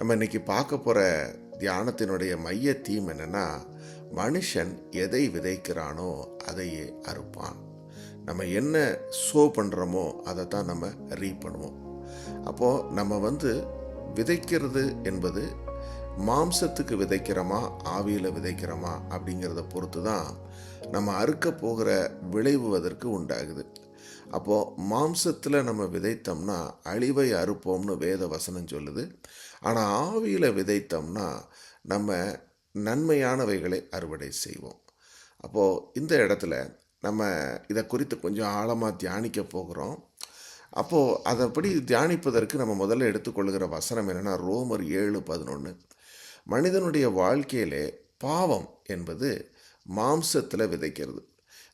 நம்ம இன்னைக்கு பார்க்க போகிற தியானத்தினுடைய மைய தீம் என்னென்னா மனுஷன் எதை விதைக்கிறானோ அதையே அறுப்பான். நம்ம என்ன சோ பண்ணுறோமோ அதை தான் நம்ம ரீ பண்ணுவோம். அப்போது நம்ம வந்து விதைக்கிறது என்பது மாம்சத்துக்கு விதைக்கிறோமா ஆவியில் விதைக்கிறோமா அப்படிங்கிறத பொறுத்து தான் நம்ம அறுக்க போகிற விளைவுவதற்கு உண்டாகுது. அப்போது மாம்சத்தில் நம்ம விதைத்தோம்னா அழிவை அறுப்போம்னு வேத வசனம் சொல்லுது. ஆனால் ஆவியில் விதைத்தோம்னா நம்ம நன்மையானவைகளை அறுவடை செய்வோம். அப்போது இந்த இடத்துல நம்ம இதை குறித்து கொஞ்சம் ஆழமாக தியானிக்க போகிறோம். அப்போது அதைப்படி தியானிப்பதற்கு நம்ம முதல்ல எடுத்துக்கொள்கிற வசனம் என்னென்னா ரோமர் ஏழு பதினொன்று மனிதனுடைய வாழ்க்கையிலே பாவம் என்பது மாம்சத்தில் விதைக்கிறது.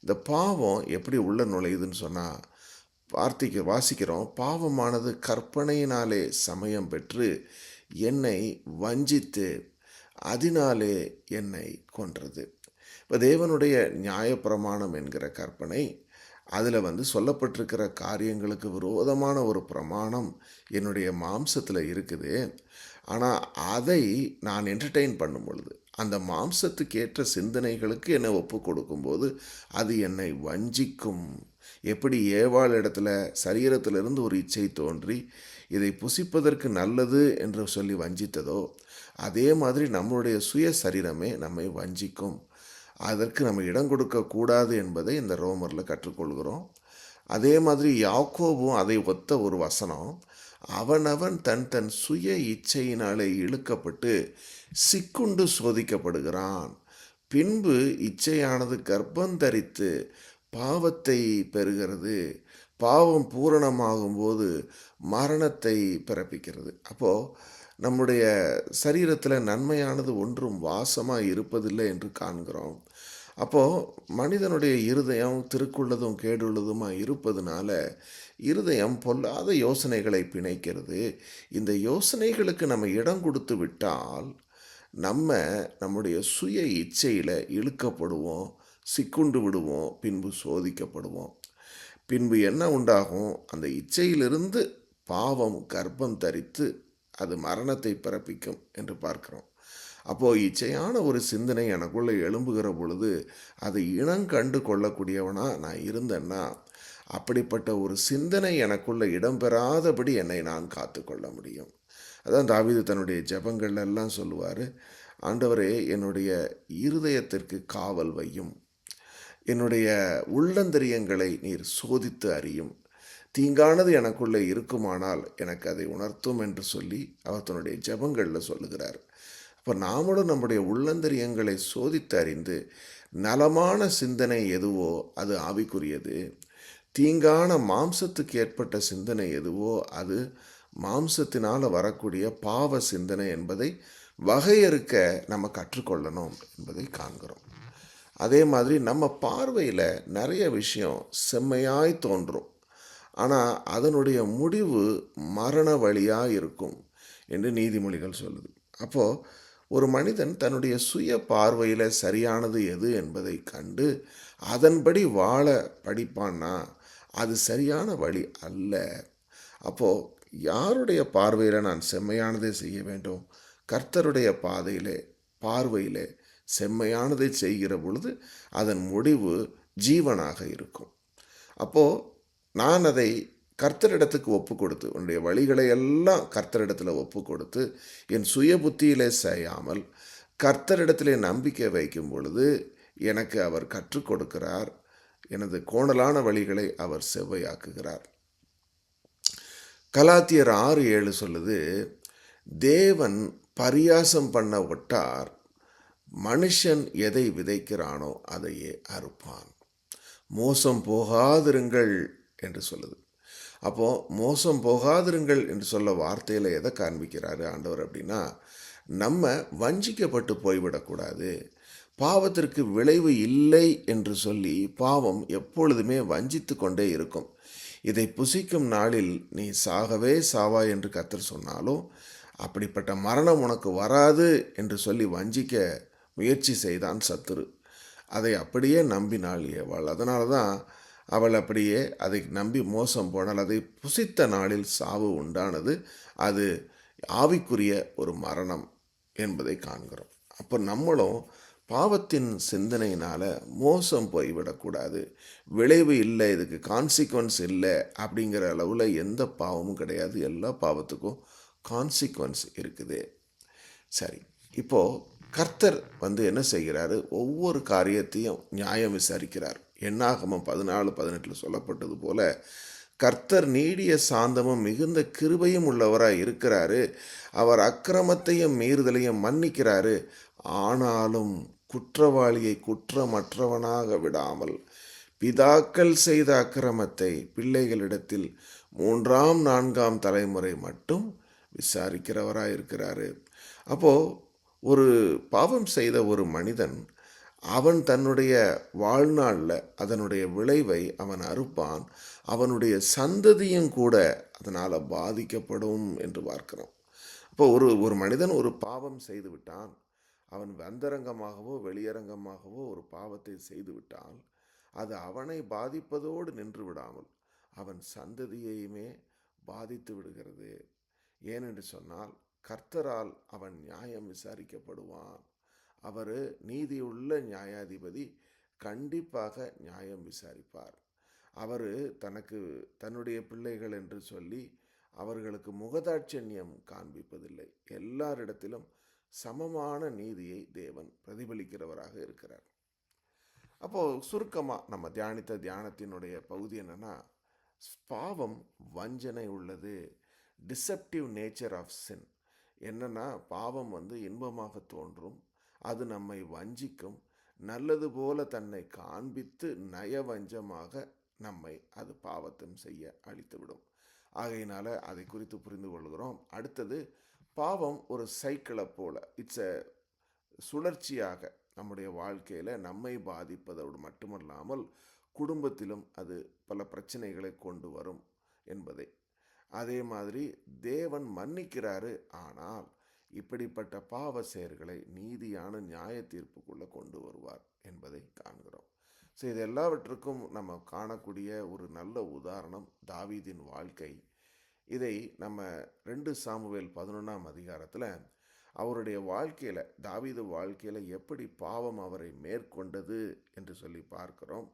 இந்த பாவம் எப்படி உள்ள நுழையுதுன்னு சொன்னால் வார்த்தைக்கு வாசிக்கிறோம் பாவமானது கற்பனையினாலே சமயம் பெற்று என்னை வஞ்சித்து அதனாலே என்னை கொன்றது. இப்போ தேவனுடைய நியாயப்பிரமாணம் என்கிற கற்பனை அதில் வந்து சொல்லப்பட்டிருக்கிற காரியங்களுக்கு விரோதமான ஒரு பிரமாணம் என்னுடைய மாம்சத்தில் இருக்குது. ஆனால் அதை நான் என்டர்டெயின் பண்ணும் பொழுது அந்த மாம்சத்துக்கேற்ற சிந்தனைகளுக்கு என்னை ஒப்பு கொடுக்கும்போது அது என்னை வஞ்சிக்கும். எப்படி ஏவாள் இடத்துல சரீரத்திலிருந்து ஒரு இச்சை தோன்றி இதை புசிப்பதற்கு நல்லது என்று சொல்லி வஞ்சித்ததோ அதே மாதிரி நம்மளுடைய சுய சரீரமே நம்மை வஞ்சிக்கும். அதற்கு நம்ம இடம் கொடுக்கக்கூடாது என்பதை இந்த ரோமரில் கற்றுக்கொள்கிறோம். அதே மாதிரி யாக்கோவும் அதை ஒத்த ஒரு வசனம் அவனவன் தன் தன் சுய இச்சையினாலே இழுக்கப்பட்டு சிக்குண்டு சோதிக்கப்படுகிறான். பின்பு இச்சையானது கர்ப்பம் தரித்து பாவத்தை பெறுகிறது. பாவம் பூரணமாகும்போது மரணத்தை பிறப்பிக்கிறது. அப்போது நம்முடைய சரீரத்தில் நன்மையானது ஒன்றும் வாசமாக இருப்பதில்லை என்று காண்கிறோம். அப்போது மனிதனுடைய இருதயம் திருக்குள்ளதும் கேடுள்ளதுமாக இருப்பதுனால இருதயம் பொல்லாத யோசனைகளை பிணைக்கிறது. இந்த யோசனைகளுக்கு நம்ம இடம் கொடுத்து விட்டால் நம்ம நம்முடைய சுய இச்சையில் இழுக்கப்படுவோம் சிக்குண்டு விடுவோம் பின்பு சோதிக்கப்படுவோம். பின்பு என்ன உண்டாகும்? அந்த இச்சையிலிருந்து பாவம் கர்ப்பம் தரித்து அது மரணத்தை பிறப்பிக்கும் என்று பார்க்கிறோம். அப்போது இச்சையான ஒரு சிந்தனை எனக்குள்ளே எழும்புகிற பொழுது அதை இனங்கண்டு கொள்ளக்கூடியவனாக நான் இருந்தேன்னா அப்படிப்பட்ட ஒரு சிந்தனை எனக்குள்ளே இடம்பெறாதபடி என்னை நான் காத்துக்கொள்ள முடியும். அதான் தாவிது தன்னுடைய ஜபங்கள்ல எல்லாம் சொல்லுவார் ஆண்டவரே என்னுடைய இருதயத்திற்கு காவல் வையும். என்னுடைய உள்ளந்தரியங்களை நீர் சோதித்து அறியும். தீங்கானது எனக்குள்ளே இருக்குமானால் எனக்கு அதை உணர்த்தும் என்று சொல்லி அவர் தன்னுடைய ஜபங்களில் சொல்லுகிறார். அப்போ நாமளும் நம்முடைய உள்ளந்தரியங்களை சோதித்து அறிந்து நலமான சிந்தனை எதுவோ அது ஆவிக்குரியது. தீங்கான மாம்சத்துக்கு ஏற்பட்ட சிந்தனை எதுவோ அது மாம்சத்தினால் வரக்கூடிய பாவ சிந்தனை என்பதை வகையறுக்க நம்ம கற்றுக்கொள்ளணும் என்பதை காண்கிறோம். அதே மாதிரி நம்ம பார்வையில் நிறைய விஷயம் செம்மையாய் தோன்றும். ஆனால் அதனுடைய முடிவு மரண வழியாக இருக்கும் என்று நீதிமொழிகள் சொல்லுது. அப்போது ஒரு மனிதன் தன்னுடைய சுய பார்வையில் சரியானது எது என்பதை கண்டு அதன்படி வாழ படிப்பான்னா அது சரியான வழி அல்ல. அப்போது யாருடைய பார்வையில் நான் செம்மையானதை செய்ய வேண்டும்? கர்த்தருடைய பாதையிலே பார்வையிலே செம்மையானதை செய்கிற பொழுது அதன் முடிவு ஜீவனாக இருக்கும். அப்போது நான் அதை கர்த்தரிடத்துக்கு ஒப்பு கொடுத்து உன்னுடைய வழிகளை எல்லாம் கர்த்தரிடத்தில் ஒப்பு கொடுத்து என் சுய புத்தியிலே செய்யாமல் கர்த்தரிடத்திலே நம்பிக்கை வைக்கும் பொழுது எனக்கு அவர் கற்றுக் கொடுக்கிறார். எனது கோணலான வழிகளை அவர் செவ்வையாக்குகிறார். கலாத்தியர் ஆறு ஏழு சொல்லுது தேவன் பரியாசம் பண்ண ஒட்டார் மனுஷன் எதை விதைக்கிறானோ அதையே அறுப்பான். மோசம் போகாதிருங்கள் என்று சொல்லுது. அப்போது மோசம் போகாதிருங்கள் என்று சொல்ல வார்த்தையில் எதை காண்பிக்கிறாரு ஆண்டவர் அப்படின்னா நம்ம வஞ்சிக்கப்பட்டு போய்விடக்கூடாது. பாவத்திற்கு விளைவு இல்லை என்று சொல்லி பாவம் எப்பொழுதுமே வஞ்சித்து கொண்டே இருக்கும். இதை புசிக்கும் நாளில் நீ சாகவே சாவா என்று கத்தர் சொன்னாலும் அப்படிப்பட்ட மரணம் உனக்கு வராது என்று சொல்லி வஞ்சிக்க முயற்சி செய்தான் சத்துரு. அதை அப்படியே நம்பினாள் ஏவாள். அதனால தான் அவள் அப்படியே அதை நம்பி மோசம் போனால் அதை புசித்த நாளில் சாவு உண்டானது அது ஆவிக்குரிய ஒரு மரணம் என்பதை காண்கிறோம். அப்போ நம்மளும் பாவத்தின் சிந்தனையினால் மோசம் போய்விடக்கூடாது. விளைவு இல்லை இதுக்கு கான்சிக்வன்ஸ் இல்லை அப்படிங்கிற அளவில் எந்த பாவமும் கிடையாது. எல்லா பாவத்துக்கும் கான்சிக்வன்ஸ் இருக்குது. சரி இப்போது கர்த்தர் வந்து என்ன செய்கிறாரு? ஒவ்வொரு காரியத்தையும் நியாயம் விசாரிக்கிறார். எண்ணாகமம் பதினாலு பதினெட்டில் சொல்லப்பட்டது போல கர்த்தர் நீடிய சாந்தமும் மிகுந்த கிருபையும் உள்ளவராக இருக்கிறாரு. அவர் அக்கிரமத்தையும் மீறுதலையும் மன்னிக்கிறாரு. ஆனாலும் குற்றவாளியை குற்றமற்றவனாக விடாமல் பிதாக்கள் செய்த அக்கிரமத்தை பிள்ளைகளிடத்தில் மூன்றாம் நான்காம் தலைமுறை மட்டும் விசாரிக்கிறவராக இருக்கிறாரு. அப்போது ஒரு பாவம் செய்த ஒரு மனிதன் அவன் தன்னுடைய வாழ்நாளில் அதனுடைய விளைவை அவன் அறுப்பான் அவனுடைய சந்ததியும் கூட அதனால் பாதிக்கப்படும் என்று பார்க்கிறோம். இப்போ ஒரு ஒரு மனிதன் ஒரு பாவம் செய்து விட்டான் அவன் வந்தரங்கமாகவோ வெளியரங்கமாகவோ ஒரு பாவத்தை செய்து விட்டால் அது அவனை பாதிப்பதோடு நின்று விடாமல் அவன் சந்ததியையுமே பாதித்து விடுகிறது. ஏனென்று சொன்னால் கர்த்தரால் அவன் நியாயம் விசாரிக்கப்படுவான். அவர் நீதியுள்ள நியாயாதிபதி கண்டிப்பாக நியாயம் விசாரிப்பார். அவர் தனக்கு தன்னுடைய பிள்ளைகள் என்று சொல்லி அவர்களுக்கு முகதாட்சண்யம் காண்பிப்பதில்லை. எல்லாரிடத்திலும் சமமான நீதியை தேவன் பிரதிபலிக்கிறவராக இருக்கிறார். அப்போது சுருக்கமாக நம்ம தியானித்த தியானத்தினுடைய பகுதி என்னென்னா பாவம் வஞ்சனை உள்ளது டிசப்டிவ் நேச்சர் ஆஃப் சின் என்னென்னா பாவம் வந்து இன்பமாக தோன்றும் அது நம்மை வஞ்சிக்கும். நல்லது போல தன்னை காண்பித்து நயவஞ்சமாக நம்மை அது பாவத்தும் செய்ய அழித்துவிடும். ஆகையினால அதை குறித்து புரிந்து கொள்கிறோம். அடுத்தது பாவம் ஒரு சைக்கிளை போல. இட்ஸ் எ சுழற்சியாக நம்முடைய வாழ்க்கையில் நம்மை பாதிப்பதோடு மட்டுமல்லாமல் குடும்பத்திலும் அது பல பிரச்சனைகளை கொண்டு வரும் என்பதை. அதே மாதிரி தேவன் மன்னிக்கிறாரு ஆனால் இப்படிப்பட்ட பாவ செயல்களை நீதியான நியாய தீர்ப்புக்குள்ளே கொண்டு வருவார் என்பதை காண்கிறோம். ஸோ இது எல்லாவற்றுக்கும் நம்ம காணக்கூடிய ஒரு நல்ல உதாரணம் தாவீதின் வாழ்க்கை. இதை நம்ம ரெண்டு சாமுவேல் பதினொன்றாம் அதிகாரத்தில் அவருடைய வாழ்க்கையில் தாவீது வாழ்க்கையில் எப்படி பாவம் அவரை மேற்கொண்டது என்று சொல்லி பார்க்கிறோம்.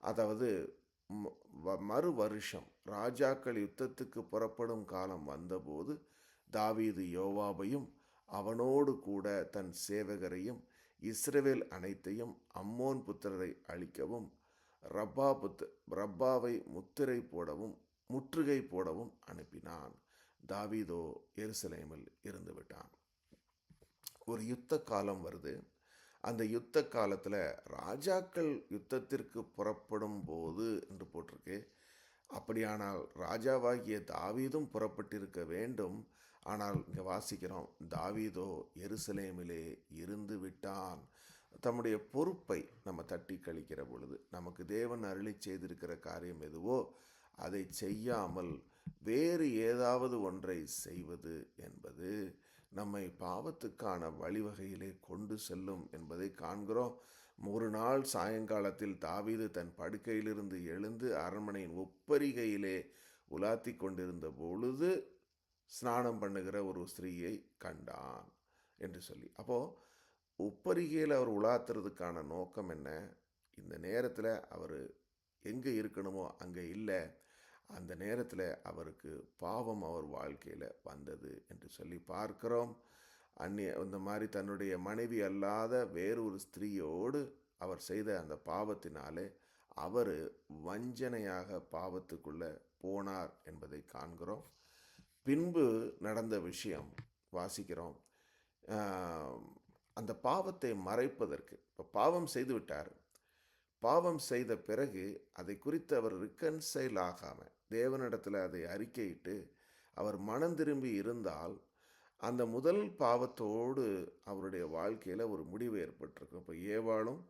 அதாவது ம- வ- மறு வருஷம் ராஜாக்கள் யுத்தத்துக்கு புறப்படும் காலம் வந்தபோது தாவீது யோவாபையும் அவனோடு கூட தன் சேவகரையும் இஸ்ரவேல் அனைத்தையும் அம்மோன் புத்திரரை அழிக்கவும் ரப்பா புத்த ரப்பாவை முத்திரை போடவும் முற்றுகை போடவும் அனுப்பினான். தாவீதோ எருசலேமில் இருந்து விட்டான். ஒரு யுத்த காலம் வருது. அந்த யுத்த காலத்தில் ராஜாக்கள் யுத்தத்திற்கு புறப்படும் போது என்று போட்டிருக்கு. அப்படியானால் ராஜாவாகிய தாவீதும் புறப்பட்டிருக்க வேண்டும். ஆனால் இங்கே வாசிக்கிறோம் தாவீதோ எருசலேமிலே இருந்து விட்டான் தம்முடைய பொறுப்பை நம்ம தட்டி கழிக்கிற பொழுது நமக்கு தேவன் அருளி செய்திருக்கிற காரியம் எதுவோ அதை செய்யாமல் வேறு ஏதாவது ஒன்றை செய்வது என்பது நம்மை பாவத்துக்கான வழிவகையிலே கொண்டு செல்லும் என்பதை காண்கிறோம். ஒரு நாள் சாயங்காலத்தில் தாவீது தன் படுக்கையிலிருந்து எழுந்து அரண்மனையின் ஒப்பரிகையிலே உலாத்தி கொண்டிருந்த பொழுது ஸ்நானம் பண்ணுகிற ஒரு ஸ்திரீயை கண்டான் என்று சொல்லி. அப்போது உப்பரிகையில் அவர் உலாத்துறதுக்கான நோக்கம் என்ன? இந்த நேரத்தில் அவர் எங்கே இருக்கணுமோ அங்கே இல்லை. அந்த நேரத்தில் அவருக்கு பாவம் அவர் வாழ்க்கையில் வந்தது என்று சொல்லி பார்க்கிறோம். அந்நிய இந்த மாதிரி தன்னுடைய மனைவி அல்லாத வேறொரு ஸ்திரீயோடு அவர் செய்த அந்த பாவத்தினாலே அவர் வஞ்சனையாக பாவத்துக்குள்ளே போனார் என்பதை காண்கிறோம். பின்பு நடந்த விஷயம் வாசிக்கிறோம். அந்த பாவத்தை மறைப்பதற்கு. இப்போ பாவம் செய்துவிட்டார் பாவம் செய்த பிறகு அதை குறித்து அவர் ரிக்கன்சைல் ஆகாமல் தேவனிடத்தில் அதை அறிக்கையிட்டு அவர் மனம் திரும்பி இருந்தால் அந்த முதல் பாவத்தோடு அவருடைய வாழ்க்கையில் ஒரு முடிவு ஏற்பட்டிருக்கும். இப்போ ஏவாளும்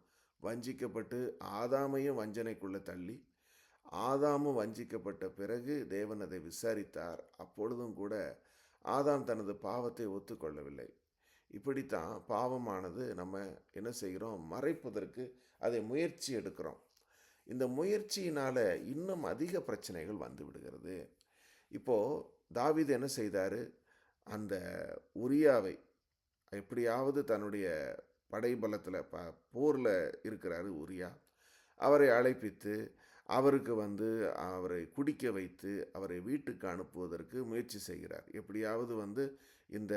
வஞ்சிக்கப்பட்டு ஆதாமையும் வஞ்சனைக்குள்ளே தள்ளி ஆதாமும் வஞ்சிக்கப்பட்ட பிறகு தேவன் அதை விசாரித்தார். அப்பொழுதும் கூட ஆதாம் தனது பாவத்தை ஒத்துக்கொள்ளவில்லை. இப்படித்தான் பாவமானது நம்ம என்ன செய்கிறோம்? மறைப்பதற்கு அதை முயற்சி எடுக்கிறோம். இந்த முயற்சியினால் இன்னும் அதிக பிரச்சனைகள் வந்து விடுகிறது. இப்போது தாவிது என்ன செய்தார்? அந்த உரியாவை எப்படியாவது தன்னுடைய படைபலத்தில் ப போரில் இருக்கிறாரு உரியா. அவரை அழைப்பித்து அவருக்கு வந்து அவரை குடிக்க வைத்து அவரை வீட்டுக்கு அனுப்புவதற்கு முயற்சி செய்கிறார். எப்படியாவது வந்து இந்த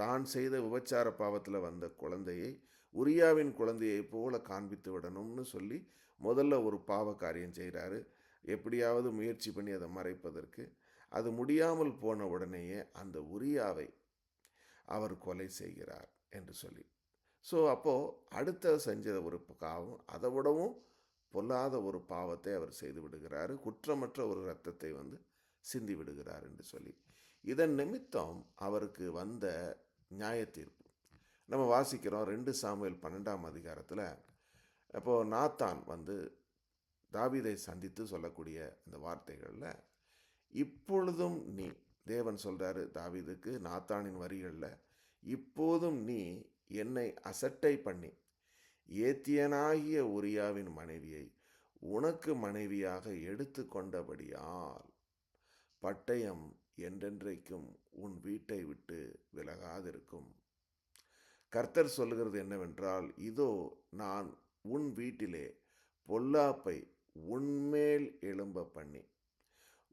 தான் செய்த விபச்சார பாவத்தில் வந்த குழந்தையை உரியாவின் குழந்தையை போல காண்பித்து விடணும்னு சொல்லி முதல்ல ஒரு பாவ காரியம் செய்கிறாரு. எப்படியாவது முயற்சி பண்ணி அதை மறைப்பதற்கு. அது முடியாமல் போன உடனேயே அந்த உரியாவை அவர் கொலை செய்கிறார் என்று சொல்லி. ஸோ அப்போது அடுத்த செஞ்ச ஒரு பாவம் அதை விடவும் பொல்லாத ஒரு பாவத்தை அவர் செய்து விடுகிறார். குற்றமற்ற ஒரு இரத்தத்தை வந்து சிந்தி விடுகிறார் என்று சொல்லி. இதன் நிமித்தம் அவருக்கு வந்த நியாய தீர்ப்பு நம்ம வாசிக்கிறோம் ரெண்டு சாமுவேல் பன்னெண்டாம் அதிகாரத்தில் அப்போது நாத்தான் வந்து தாவீதை சந்தித்து சொல்லக்கூடிய அந்த வார்த்தைகளில் இப்பொழுதும் நீ தேவன் சொல்கிறாரு தாவீதுக்கு நாத்தானின் வரிகளில் இப்போதும் நீ என்னை அசட்டை பண்ணி ஏத்தியனாகிய உரியாவின் மனைவியை உனக்கு மனைவியாக எடுத்து கொண்டபடியால் பட்டயம் என்றென்றைக்கும் உன் வீட்டை விட்டு விலகாதிருக்கும். கர்த்தர் சொல்லுகிறது என்னவென்றால் இதோ நான் உன் வீட்டிலே பொல்லாப்பை உன்மேல் எழும்ப பண்ணி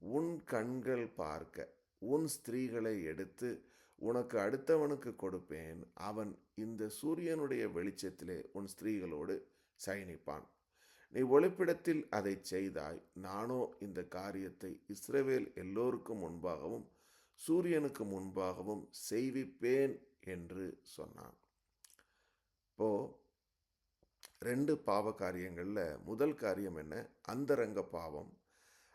உன் கண்கள் பார்க்க உன் ஸ்திரீகளை எடுத்து உனக்கு அடுத்தவனுக்கு கொடுப்பேன். அவன் இந்த சூரியனுடைய வெளிச்சத்திலே உன் ஸ்திரீகளோடு சயனிப்பான். நீ ஒளிப்பிடத்தில் அதை செய்தாய். நானோ இந்த காரியத்தை இஸ்ரவேல் எல்லோருக்கும் முன்பாகவும் சூரியனுக்கு முன்பாகவும் செய்விப்பேன் என்று சொன்னான். இப்போ ரெண்டு பாவ காரியங்களில் முதல் காரியம் என்ன? அந்தரங்க பாவம்.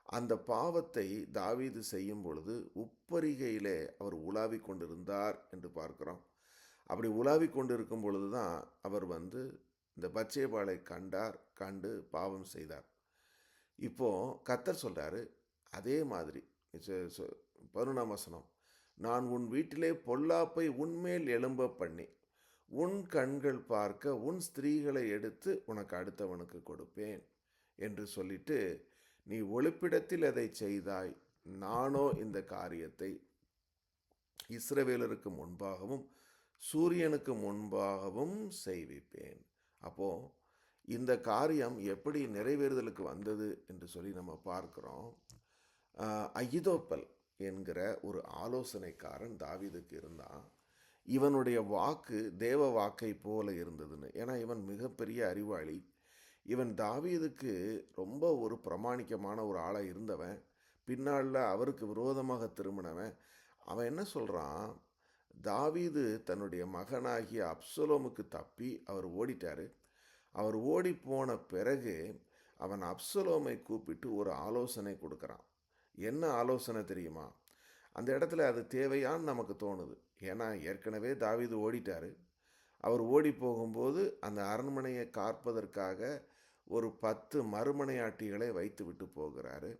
அந்த பாவத்தை தாவீது செய்யும் பொழுது உப்பரிகையிலே அவர் உலாவி கொண்டிருந்தார் என்று பார்க்கிறோம். அப்படி உலாவி கொண்டிருக்கும் பொழுது தான் அவர் வந்து இந்த பச்சைபாலை கண்டார் கண்டு பாவம் செய்தார். இப்போ கத்தர் சொல்கிறாரு அதே மாதிரி பருணாம் வசனம் நான் உன் வீட்டிலே பொல்லாப்பை உன்மேல் எலும்ப பண்ணி உன் கண்கள் பார்க்க உன் ஸ்திரீகளை எடுத்து உனக்கு அடுத்தவனுக்கு கொடுப்பேன் என்று சொல்லிட்டு நீ ஒளிப்பிடத்தில் அதை செய்தாய் நானோ இந்த காரியத்தை இஸ்ரவேலருக்கு முன்பாகவும் சூரியனுக்கு முன்பாகவும் செய்விப்பேன். அப்போது இந்த காரியம் எப்படி நிறைவேறுதலுக்கு வந்தது என்று சொல்லி நம்ம பார்க்குறோம். அயிதோப்பல் என்கிற ஒரு ஆலோசனைக்காரன் தாவீதுக்கு இருந்தான். இவனுடைய வாக்கு தேவ வாக்கை போல இருந்ததுன்னு. ஏன்னா இவன் மிகப்பெரிய அறிவாளி. இவன் தாவீதுக்கு ரொம்ப ஒரு பிரமாணிக்கமான ஒரு ஆளாக இருந்தவன். பின்னால் அவருக்கு விரோதமாக திரும்பினவன். அவன் என்ன சொல்கிறான் தாவீது தன்னுடைய மகனாகிய அப்சலோமுக்கு தப்பி அவர் ஓடிட்டார். அவர் ஓடி போன பிறகு அவன் அப்சலோமை கூப்பிட்டு ஒரு ஆலோசனை கொடுக்குறான். என்ன ஆலோசனை தெரியுமா? அந்த இடத்துல அது தேவையான்னு நமக்கு தோணுது. ஏன்னா ஏற்கனவே தாவீது ஓடிட்டார். அவர் ஓடி போகும்போது அந்த அரண்மனையை காப்பதற்காக ஒரு பத்து மறுமனையாட்டிகளை வைத்து விட்டு போகிறாரு.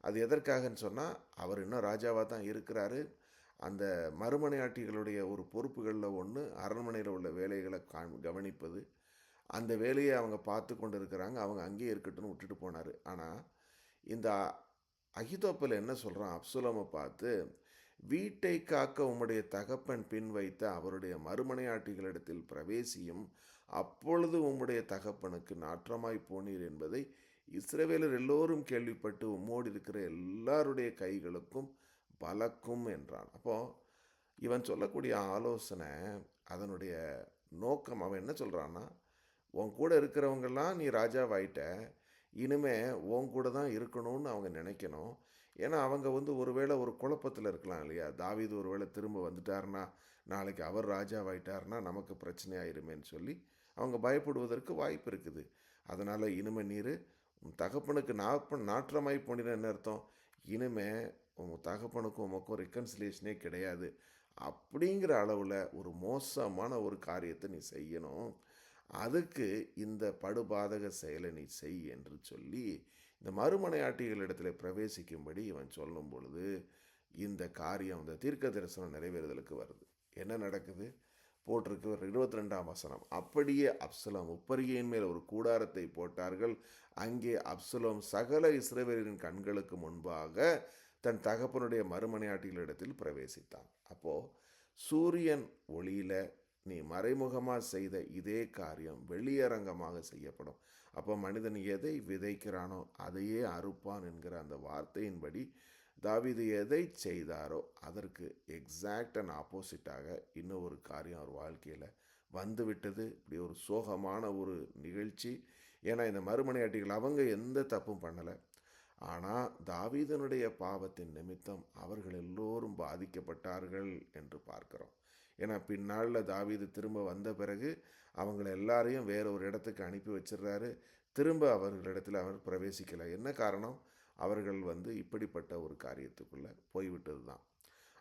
அது எதற்காகன்னு சொன்னால் அவர் இன்னும் ராஜாவாக தான் இருக்கிறாரு. அந்த மறுமனையாட்டிகளுடைய ஒரு பொறுப்புகளில் ஒன்று அரண்மனையில் உள்ள வேலைகளை கவனிப்பது. அந்த வேலையை அவங்க பார்த்து கொண்டு இருக்கிறாங்க அவங்க அங்கேயே இருக்கட்டும்னு விட்டுட்டு போனார். ஆனால் இந்த அகிதோப்பில் என்ன சொல்கிறான் அப்சுலமை பார்த்து வீட்டை காக்க உம்முடைய தகப்பன் பின் வைத்த அவருடைய மறுமனையாட்டிகளிடத்தில் பிரவேசியும் அப்பொழுது உம்முடைய தகப்பனுக்கு நாற்றமாய் போனீர் என்பதை இஸ்ரவேலர் எல்லோரும் கேள்விப்பட்டு உம்மோடு இருக்கிற எல்லாருடைய கைகளுக்கும் பலக்கும் என்றான். அப்போது இவன் சொல்லக்கூடிய ஆலோசனை அதனுடைய நோக்கம் அவன் என்ன சொல்கிறான்னா உன் கூட இருக்கிறவங்கெல்லாம் நீ ராஜாவாயிட்ட இனிமே உன் கூட தான் இருக்கணும்னு அவங்க நினைக்கணும். ஏன்னா அவங்க வந்து ஒருவேளை ஒரு குழப்பத்தில் இருக்கலாம் இல்லையா? தாவீது ஒருவேளை திரும்ப வந்துட்டாருன்னா நாளைக்கு அவர் ராஜாவாயிட்டாருன்னா நமக்கு பிரச்சனையாயிருமேன்னு சொல்லி அவங்க பயப்படுவதற்கு வாய்ப்பு இருக்குது. அதனால் இனிமே நீர் உன் தகப்பனுக்கு நாப்ப நாற்றமாய் போனின அர்த்தம். இனிமே உன் தகப்பனுக்கும் உமக்கும் ரெக்கன்சிலேஷனே கிடையாது. அப்படிங்கிற அளவில் ஒரு மோசமான ஒரு காரியத்தை நீ செய்யணும். அதுக்கு இந்த படுபாதக செயலை நீ செய் என்று சொல்லி இந்த மறுமனையாட்டிகளிடத்தில் பிரவேசிக்கும்படி இவன் சொல்லும் பொழுது இந்த காரியம் இந்த தீர்க்க தரிசனம் நிறைவேறுதலுக்கு வருது. என்ன நடக்குது? போட்டிருக்கு ஒரு இருபத்தி ரெண்டாம் வசனம். அப்படியே அப்சலம் உப்பரிகையின் மேல் ஒரு கூடாரத்தை போட்டார்கள். அங்கே அப்சலம் சகல இஸ்ரவேலின் கண்களுக்கு முன்பாக தன் தகப்பனுடைய மறுமனையாட்டிகளிடத்தில் பிரவேசித்தான். அப்போது சூரியன் ஒளியில் நீ மறைமுகமாக செய்த இதே காரியம் வெளியரங்கமாக செய்யப்படும். அப்போ மனிதன் எதை விதைக்கிறானோ அதையே அறுப்பான் என்கிற அந்த வார்த்தையின்படி தாவிது எதை செய்தாரோ அதற்கு எக்ஸாக்ட் அண்ட் ஆப்போசிட்டாக இன்னும் ஒரு காரியம் அவர் வாழ்க்கையில் வந்துவிட்டது. இப்படி ஒரு சோகமான ஒரு நிகழ்ச்சி. ஏன்னா இந்த மறுமனையாட்டிகள் அவங்க எந்த தப்பும் பண்ணலை. ஆனால் தாவீதனுடைய பாவத்தின் நிமித்தம் அவர்கள் எல்லோரும் பாதிக்கப்பட்டார்கள் என்று பார்க்கிறோம். ஏன்னா பின்னாளில் தாவீது திரும்ப வந்த பிறகு அவங்கள எல்லாரையும் வேற ஒரு இடத்துக்கு அனுப்பி வச்சிடுறாரு. திரும்ப அவர்களிடத்தில் அவர் பிரவேசிக்கலை. என்ன காரணம்? அவர்கள் வந்து இப்படிப்பட்ட ஒரு காரியத்துக்குள்ளே போய்விட்டது தான்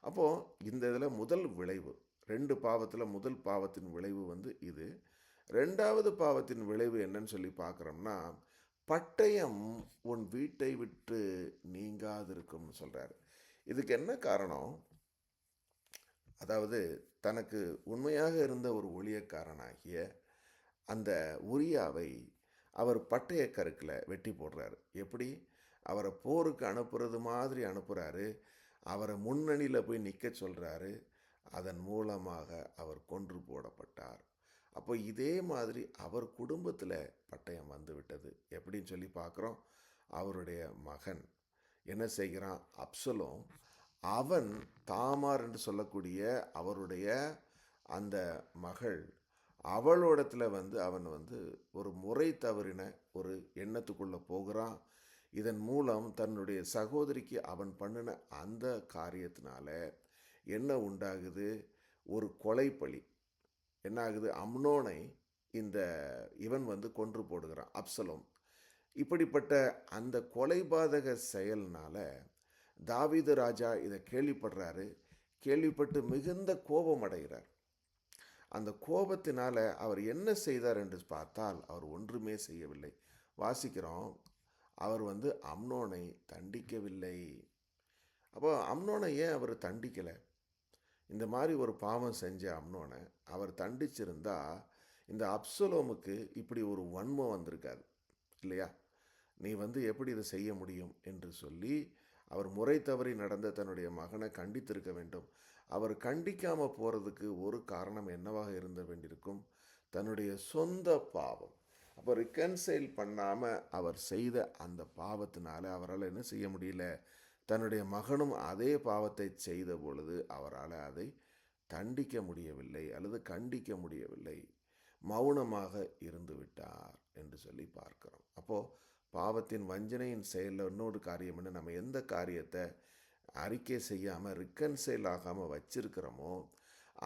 அப்போது இந்த இதில் முதல் விளைவு ரெண்டு பாவத்தில் முதல் பாவத்தின் விளைவு வந்து இது. ரெண்டாவது பாவத்தின் விளைவு என்னன்னு சொல்லி பார்க்குறோம்னா பட்டயம் உன் வீட்டை விட்டு நீங்காதிருக்கும்னு சொல்கிறாரு இதுக்கு என்ன காரணம்? அதாவது தனக்கு உண்மையாக இருந்த ஒரு ஒளியக்காரனாகிய அந்த உரியாவை அவர் பட்டய கருக்கில் வெட்டி போடுறாரு. எப்படி? அவரை போருக்கு அனுப்புறது மாதிரி அனுப்புகிறாரு அவரை முன்னணியில் போய் நிற்க சொல்கிறாரு அதன் மூலமாக அவர் கொன்று போடப்பட்டார். அப்போ இதே மாதிரி அவர் குடும்பத்தில் பட்டயம் வந்துவிட்டது எப்படின்னு சொல்லி பார்க்குறோம். அவருடைய மகன் என்ன செய்கிறான்? அப்சலோம் அவன் தாமார் என்று சொல்லக்கூடிய அவருடைய அந்த மகள் அவளோடத்தில் வந்து அவன் வந்து ஒரு முறை தவறின ஒரு எண்ணத்துக்குள்ளே போகிறான். இதன் மூலம் தன்னுடைய சகோதரிக்கு அவன் பண்ணின அந்த காரியத்தினால என்ன உண்டாகுது? ஒரு கொலைப்பழி. என்ன ஆகுது அம்னோனை இந்த இவன் வந்து கொன்று போடுகிறான் அப்சலோம். இப்படிப்பட்ட அந்த கொலைபாதக செயல்னால தாவீது ராஜா இதை கேள்விப்படுறாரு. கேள்விப்பட்டு மிகுந்த கோபம் அடைகிறார். அந்த கோபத்தினால அவர் என்ன செய்தார் என்று பார்த்தால் அவர் ஒன்றுமே செய்யவில்லை. வாசிக்கிறோம். அவர் வந்து அம்னோனை தண்டிக்கவில்லை. அப்போ அம்னோனை ஏன் அவர் தண்டிக்கலை? இந்த மாதிரி ஒரு பாவம் செஞ்ச அம்னோனை அவர் தண்டிச்சிருந்தா இந்த அப்சலோமுக்கு இப்படி ஒரு வன்மம் வந்திருக்காது இல்லையா? நீ வந்து எப்படி இதை செய்ய முடியும் என்று சொல்லி அவர் முறை தவறி நடந்த தன்னுடைய மகனை கண்டித்திருக்க வேண்டும். அவர் கண்டிக்காமல் போகிறதுக்கு ஒரு காரணம் என்னவாக இருந்த வேண்டியிருக்கும்? தன்னுடைய சொந்த பாவம். அப்போ ரிகன்சைல் பண்ணாமல் அவர் செய்த அந்த பாவத்தினால அவரால் என்ன செய்ய முடியல? தன்னுடைய மகனும் அதே பாவத்தை செய்த பொழுது அவரால் அதை தண்டிக்க முடியவில்லை அல்லது கண்டிக்க முடியவில்லை. மௌனமாக இருந்து விட்டார் என்று சொல்லி பார்க்கிறோம். அப்போது பாவத்தின் வஞ்சனையின் செயலில் இன்னொரு காரியம் என்ன? நம்ம எந்த காரியத்தை அறிக்கை செய்யாமல் ரிக்கன்சைல் ஆகாமல் வச்சிருக்கிறோமோ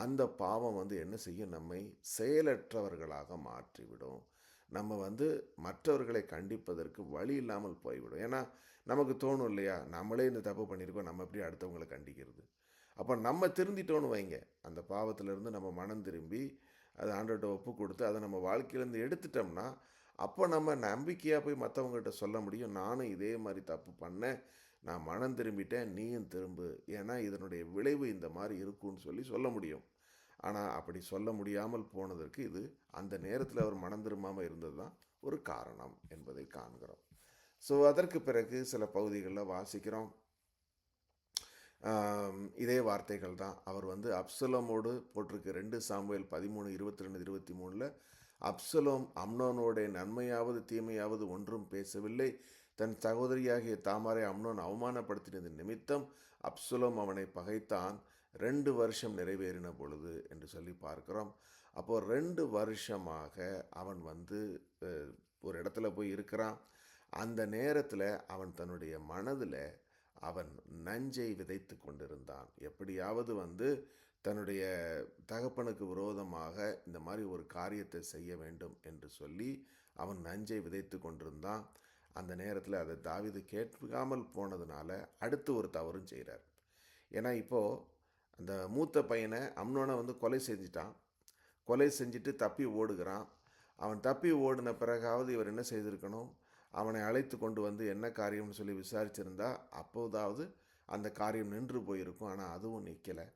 அந்த பாவம் வந்து என்ன செய்யும்? நம்மை செயலற்றவர்களாக மாற்றிவிடும். நம்ம வந்து மற்றவர்களை கண்டிப்பதற்கு வழி இல்லாமல் போய்விடும். ஏன்னா நமக்கு தோணும் இல்லையா? நம்மளே இந்த தப்பு பண்ணியிருக்கோம் நம்ம எப்படி அடுத்தவங்களை கண்டிக்கிறது? அப்போ நம்ம திருந்திட்டோன்னு வைங்க. அந்த பாவத்திலேருந்து நம்ம மனம் திரும்பி அது ஆண்டோட்ட ஒப்பு கொடுத்து அதை நம்ம வாழ்க்கையிலேருந்து எடுத்துட்டோம்னா அப்போ நம்ம நம்பிக்கையாக போய் மற்றவங்ககிட்ட சொல்ல முடியும் நானும் இதே மாதிரி தப்பு பண்ணேன் நான் மனம் திரும்பிட்டேன் நீயும் திரும்பு. ஏன்னா இதனுடைய விளைவு இந்த மாதிரி இருக்கும்னு சொல்லி சொல்ல முடியும். ஆனால் அப்படி சொல்ல முடியாமல் போனதற்கு இது அந்த நேரத்தில் அவர் மனம் திரும்பாமல் இருந்தது தான் ஒரு காரணம் என்பதை காண்கிறோம். ஸோ அதற்கு பிறகு சில பகுதிகளில் வாசிக்கிறோம். இதே வார்த்தைகள் தான். அவர் வந்து அப்சலோமோடு போட்டிருக்க. ரெண்டு சாம்புவேல் பதிமூணு இருபத்தி ரெண்டு இருபத்தி மூணில் அப்சலோம் அம்னோனோடைய நன்மையாவது தீமையாவது ஒன்றும் பேசவில்லை. தன் சகோதரியாகிய தாமரை அம்னோன் அவமானப்படுத்தினது நிமித்தம் அப்சலோம் அவனை பகைத்தான். ரெண்டு வருஷம் நிறைவேறின பொழுது என்று சொல்லி பார்க்கிறோம். அப்போது ரெண்டு வருஷமாக அவன் வந்து ஒரு இடத்துல போய் இருக்கிறான். அந்த நேரத்தில் அவன் தன்னுடைய மனதில் அவன் நஞ்சை விதைத்து கொண்டிருந்தான். எப்படியாவது வந்து தன்னுடைய தகப்பனுக்கு விரோதமாக இந்த மாதிரி ஒரு காரியத்தை செய்ய வேண்டும் என்று சொல்லி அவன் நஞ்சை விதைத்து கொண்டிருந்தான். அந்த நேரத்தில் அதை தாவீது கேட்காமல் போனதுனால அடுத்து ஒரு தவறும் செய்கிறார் ஏன்னா இப்போது அந்த மூத்த பையனை அம்னோனை வந்து கொலை செஞ்சிட்டான். கொலை செஞ்சுட்டு தப்பி ஓடுகிறான். அவன் தப்பி ஓடின பிறகாவது இவர் என்ன செய்திருக்கணும்? அவனை அழைத்து கொண்டு வந்து என்ன காரியம்னு சொல்லி விசாரிச்சிருந்தா அப்போதாவது அந்த காரியம் நின்று போயிருக்கும். ஆனால் அதுவும் நிற்கலை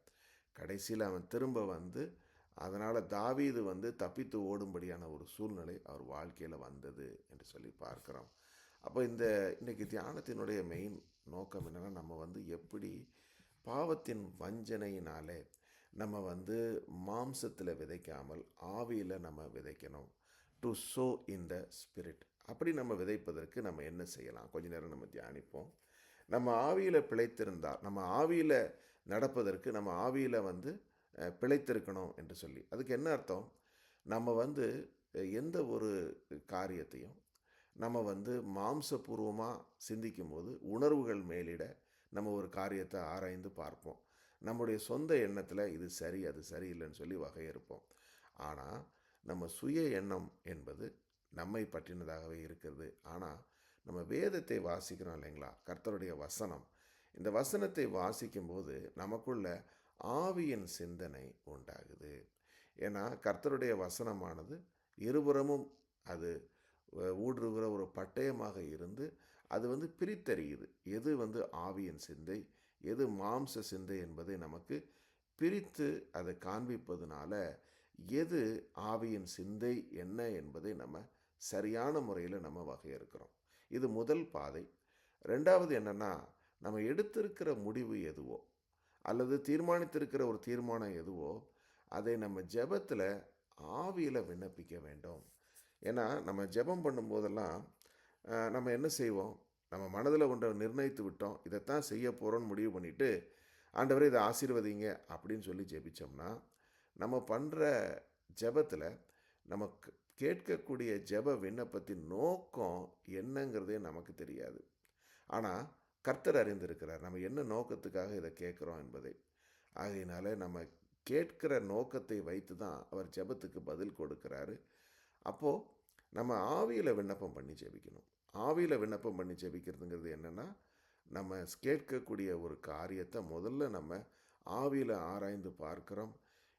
கடைசியில் அவன் திரும்ப வந்து அதனால் தாவீது வந்து தப்பித்து ஓடும்படியான ஒரு சூழ்நிலை அவர் வாழ்க்கையில் வந்தது என்று சொல்லி பார்க்குறோம். அப்போ இந்த இன்றைக்கி தியானத்தினுடைய மெயின் நோக்கம் என்னென்னா நம்ம வந்து எப்படி பாவத்தின் வஞ்சனையினாலே நம்ம வந்து மாம்சத்தில் விதைக்காமல் ஆவியில் நம்ம விதைக்கணும். To sow in the spirit அப்படி நம்ம விதைப்பதற்கு நம்ம என்ன செய்யலாம்? கொஞ்ச நேரம் நம்ம தியானிப்போம். நம்ம ஆவியில் பிழைத்திருந்தால் நம்ம ஆவியில் நடப்பதற்கு நம்ம ஆவியில் வந்து பிழைத்திருக்கணும் என்று சொல்லி. அதுக்கு என்ன அர்த்தம்? நம்ம வந்து எந்த ஒரு காரியத்தையும் நம்ம வந்து மாம்சபூர்வமாக சிந்திக்கும் போது உணர்வுகள் மேலிட நம்ம ஒரு காரியத்தை ஆராய்ந்து பார்ப்போம். நம்முடைய சொந்த எண்ணத்தில் இது சரி அது சரியில்லைன்னு சொல்லி வகையிருப்போம் ஆனால் நம்ம சுய எண்ணம் என்பது நம்மை பற்றினதாகவே இருக்கிறது. ஆனால் நம்ம வேதத்தை வாசிக்கிறோம் இல்லைங்களா? கர்த்தருடைய வசனம். இந்த வசனத்தை வாசிக்கும்போது நமக்குள்ள ஆவியின் சிந்தனை உண்டாகுது. ஏன்னா கர்த்தருடைய வசனமானது இருபுறமும் அது ஊடுருகிற ஒரு பட்டயமாக இருந்து அது வந்து பிரித்தறியுது. எது வந்து ஆவியின் சிந்தை எது மாம்ச சிந்தை என்பதை நமக்கு பிரித்து அதை காண்பிப்பதனால எது ஆவியின் சிந்தை என்ன என்பதை நம்ம சரியான முறையில் நம்ம வகையறுக்கிறோம். இது முதல் பாதை. ரெண்டாவது என்னென்னா நம்ம எடுத்திருக்கிற முடிவு எதுவோ அல்லது தீர்மானித்திருக்கிற ஒரு தீர்மானம் எதுவோ அதை நம்ம ஜெபத்தில் ஆவியில் விண்ணப்பிக்க வேண்டும். ஏன்னா நம்ம ஜெபம் பண்ணும்போதெல்லாம் நம்ம என்ன செய்வோம்? நம்ம மனதில் ஒன்றை நிர்ணயித்து விட்டோம். இதைத்தான் செய்ய போகிறோன்னு முடிவு பண்ணிவிட்டு ஆண்டவரை இதை ஆசீர்வதிங்க அப்படின்னு சொல்லி ஜெபித்தோம்னா நம்ம பண்ணுற ஜெபத்தில் நமக்கு கேட்கக்கூடிய ஜெப விண்ணப்பத்தின் நோக்கம் என்னங்கிறதே நமக்கு தெரியாது. ஆனால் கர்த்தர் அறிந்திருக்கிறார் நம்ம என்ன நோக்கத்துக்காக இதை கேட்குறோம் என்பதை? ஆகையினால நம்ம கேட்கிற நோக்கத்தை வைத்து தான் அவர் ஜெபத்துக்கு பதில் கொடுக்கிறாரு. அப்போது நம்ம ஆவியில் விண்ணப்பம் பண்ணி ஜெபிக்கணும். ஆவியில் விண்ணப்பம் பண்ணி ஜெபிக்கிறதுங்கிறது என்னென்னா நம்ம கேட்கக்கூடிய ஒரு காரியத்தை முதல்ல நம்ம ஆவியில் ஆராய்ந்து பார்க்குறோம்.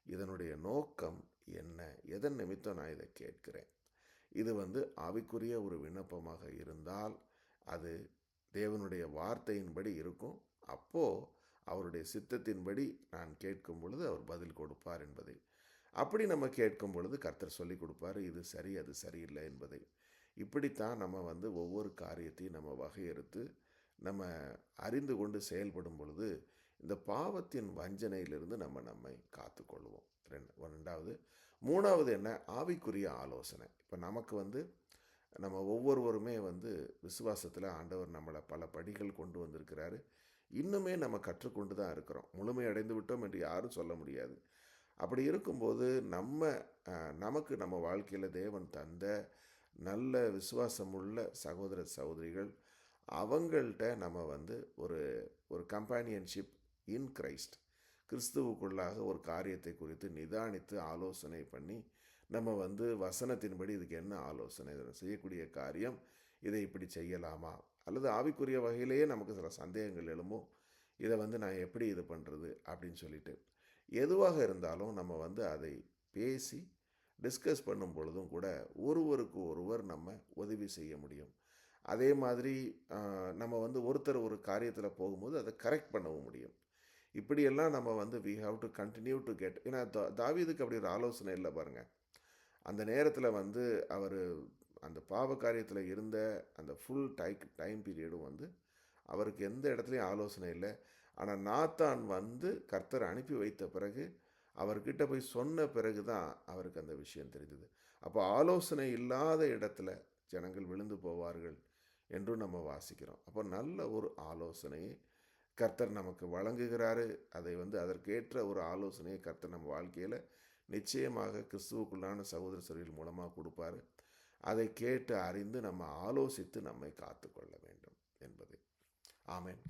இதனுடைய நோக்கம் என்ன? எதன் நிமித்தம் நான் இதை கேட்கிறேன்? இது வந்து ஆவிக்குரிய ஒரு விண்ணப்பமாக இருந்தால் அது தேவனுடைய வார்த்தையின்படி இருக்கும். அப்போது அவருடைய சித்தத்தின்படி நான் கேட்கும் பொழுது அவர் பதில் கொடுப்பார் என்பதை அப்படி நம்ம கேட்கும் பொழுது கர்த்தர் சொல்லி கொடுப்பாரு இது சரி அது சரியில்லை என்பதை. இப்படித்தான் நம்ம வந்து ஒவ்வொரு காரியத்தையும் நம்ம வகையறுத்து நம்ம அறிந்து கொண்டு செயல்படும் பொழுது இந்த பாவத்தின் வஞ்சனையிலிருந்து நம்ம நம்மை காத்துக்கொள்வோம். ரெண்டு ரெண்டாவது. மூணாவது என்ன? ஆவிக்குரிய ஆலோசனை. இப்போ நமக்கு வந்து நம்ம ஒவ்வொருவருமே வந்து விசுவாசத்தில் ஆண்டவர் நம்மளை பல படிகள் கொண்டு வந்திருக்கிறாரு. இன்னுமே நம்ம கற்றுக்கொண்டு தான் இருக்கிறோம். முழுமை அடைந்து விட்டோம் என்று யாரும் சொல்ல முடியாது. அப்படி இருக்கும்போது நம்ம நமக்கு நம்ம வாழ்க்கையில் தேவன் தந்த நல்ல விசுவாசமுள்ள சகோதர சகோதரிகள் அவங்கள்ட்ட நம்ம வந்து ஒரு ஒரு கம்பானியன்ஷிப் இன் கிரைஸ்ட் கிறிஸ்துவுக்குள்ளாக ஒரு காரியத்தை குறித்து நிதானித்து ஆலோசனை பண்ணி நம்ம வந்து வசனத்தின்படி இதுக்கு என்ன ஆலோசனை? செய்யக்கூடிய காரியம் இதை இப்படி செய்யலாமா? அல்லது ஆவிக்குரிய வகையிலேயே நமக்கு சில சந்தேகங்கள் எழுமோ? இதை வந்து நான் எப்படி இது பண்ணுறது அப்படின்னு சொல்லிட்டு எதுவாக இருந்தாலும் நம்ம வந்து அதை பேசி டிஸ்கஸ் பண்ணும் பொழுதும் கூட ஒருவருக்கு ஒருவர் நம்ம உதவி செய்ய முடியும். அதே மாதிரி நம்ம வந்து ஒருத்தர் ஒரு காரியத்தில் போகும்போது அதை கரெக்ட் பண்ணவும் முடியும். இப்படியெல்லாம் நம்ம வந்து we have to continue to get ஏன்னா தா- தாவீதுக்கு அப்படி ஒரு ஆலோசனை இல்லை பாருங்கள் அந்த நேரத்தில் வந்து அவர் அந்த பாவ காரியத்தில் இருந்த அந்த ஃபுல் டை டைம் பீரியடும் வந்து அவருக்கு எந்த இடத்துலையும் ஆலோசனை இல்லை. ஆனால் நாத்தான் வந்து கர்த்தர் அனுப்பி வைத்த பிறகு அவர்கிட்ட போய் சொன்ன பிறகு தான் அவருக்கு அந்த விஷயம் தெரிந்தது. அப்போ ஆலோசனை இல்லாத இடத்துல ஜனங்கள் விழுந்து போவார்கள் என்றும் நம்ம வாசிக்கிறோம். அப்போ நல்ல ஒரு ஆலோசனையை கர்த்தர் நமக்கு வழங்குகிறாரு. அதை வந்து அதற்கேற்ற ஒரு ஆலோசனையை கர்த்தர் நம்ம வாழ்க்கையில் நிச்சயமாக கிறிஸ்துவுக்குள்ளான சகோதர சரியல் மூலமாக கொடுப்பாரு. அதை கேட்டு அறிந்து நம்ம ஆலோசித்து நம்மை காத்துக்கொள்ள வேண்டும் என்பது. ஆமேன்.